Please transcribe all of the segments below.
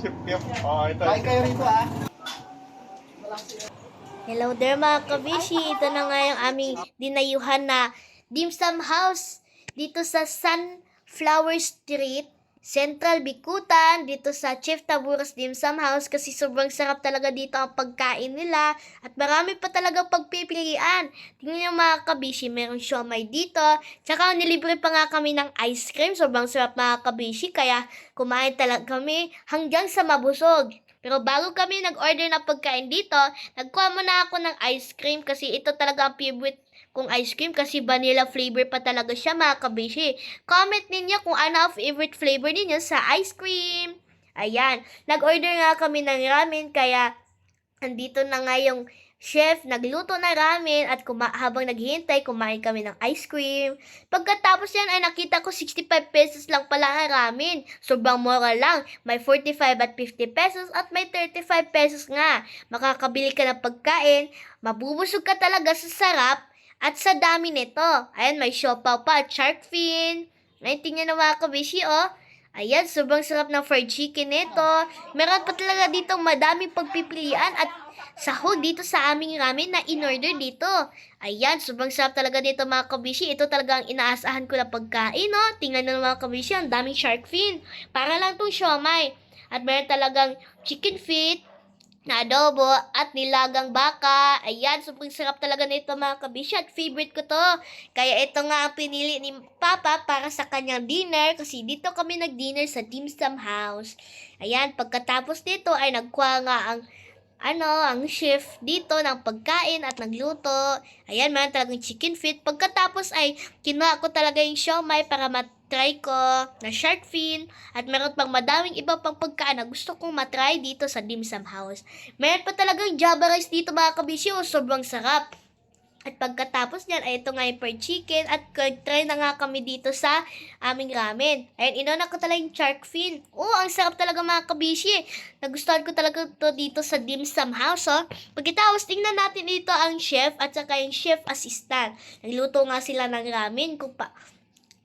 Chef Kim. Oh, ito. Kain kayo rito ah. Hello there mga kabishi. Ito na nga yung aming dinayuhan na dim sum house dito sa Sunflower Street, Central Bikutan, dito sa Chef Taburas Dim Sum House kasi sobrang sarap talaga dito ang pagkain nila at marami pa talaga pagpipilian. Tingnan niyo mga kabishi, meron siomay dito. Tsaka nilibre pa nga kami ng ice cream. Sobrang sarap mga kabishi kaya kumain talaga kami hanggang sa mabusog. Pero bago kami nag-order ng pagkain dito, nagkuha muna ako ng ice cream kasi ito talaga ang favorite kong ice cream kasi vanilla flavor pa talaga siya mga kabishi. Comment ninyo kung ano ang favorite flavor ninyo sa ice cream. Ayan, nag-order nga kami ng ramen kaya andito na nga yung chef, nagluto na ramen at kuma- habang naghihintay, kumain kami ng ice cream. Pagkatapos yan ay nakita ko 65 pesos lang pala ang ramen. Sobrang mura lang. May 45 at 50 pesos at may 35 pesos nga. Makakabili ka ng pagkain, mabubusog ka talaga sa sarap at sa dami nito. Ayan, may siopaw pa at shark fin. Ay, tingnan na mga kabishi, oh. Ayan, sobrang sarap ng fried chicken nito. Meron pa talaga dito madaming pagpipilian at sahog dito sa aming ramen na in-order dito. Ayan, sobrang sarap talaga dito mga kabishi. Ito talaga ang inaasahan ko na pagkain, no? Tingnan na mga kabishi, ang daming shark fin. Para lang itong siomay. At meron talagang chicken feet, na adobo at nilagang baka. Ayan, sobrang sarap talaga nito mga kabishi at favorite ko to. Kaya ito nga ang pinili ni Papa para sa kanyang dinner kasi dito kami nag-dinner sa Dim Sum House. Ayan, pagkatapos nito ay nagkuha nga ang ano, ang chef dito ng pagkain at nagluto. Ayan, meron talagang chicken feet. Pagkatapos ay kinuha ko talaga yung siomay para matry ko na shark fin. At meron pang madaming iba pang pagkain na gusto kong matry dito sa Dim Sum House. Meron pa talagang java rice dito mga kabisyo. Sobrang sarap. At pagkatapos niyan, ay ito nga yung fried chicken at try na nga kami dito sa aming ramen. Ayun, inuna ko talaga yung shark fin. Oo, ang sarap talaga mga kabishi. Nagustuhan ko talaga to dito sa dim sum house, oh. Pagkatapos, tingnan natin dito ang chef at saka yung chef assistant. Nagluto nga sila ng ramen kung pa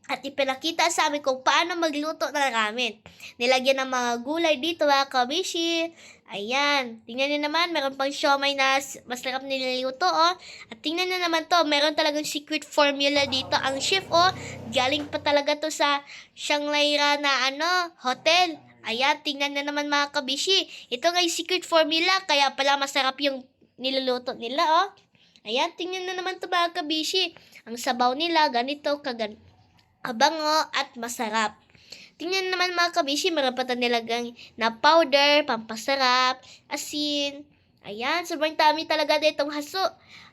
at ipinakita sa amin kung paano magluto ng ramen. Nilagyan ng mga gulay dito mga kabishi. Ayan. Tingnan nyo naman, meron pang siomay na s- masarap niluluto, oh. At tingnan nyo naman to, meron talagang secret formula dito. Ang chef, oh, galing pa talaga to sa Shangri-La na, ano, hotel. Ayan, tingnan nyo naman mga kabishi. Ito nga yung secret formula, kaya pala masarap yung niluluto nila, oh. Ayan, tingnan na naman to mga kabishi. Ang sabaw nila, ganito, kagan kabango at masarap. Tingnan naman mga kabishi, meron pa tayo nilagang na powder, pampasarap, asin. Ayan, sobrang dami talaga ditong haso,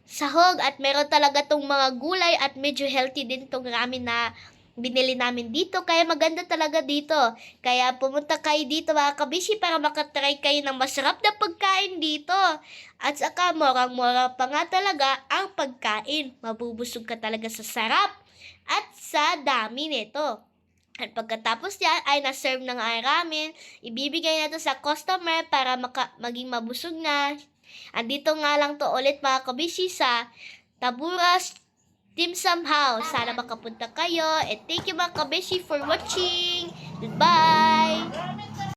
sahog at meron talaga tong mga gulay at medyo healthy din tong ramen na binili namin dito. Kaya maganda talaga dito. Kaya pumunta kayo dito mga kabishi para makatry kayo ng masarap na pagkain dito. At saka morang-mora pa nga talaga ang pagkain. Mabubusog ka talaga sa sarap at sa dami nito. At pagkatapos yan ay na-serve na nga ramen, ibibigay na to sa customer para maka, maging mabusog na. Andito nga lang to ulit mga kabishi sa Taburas Sum House. Sana makapunta kayo. And thank you mga kabishi for watching. Goodbye!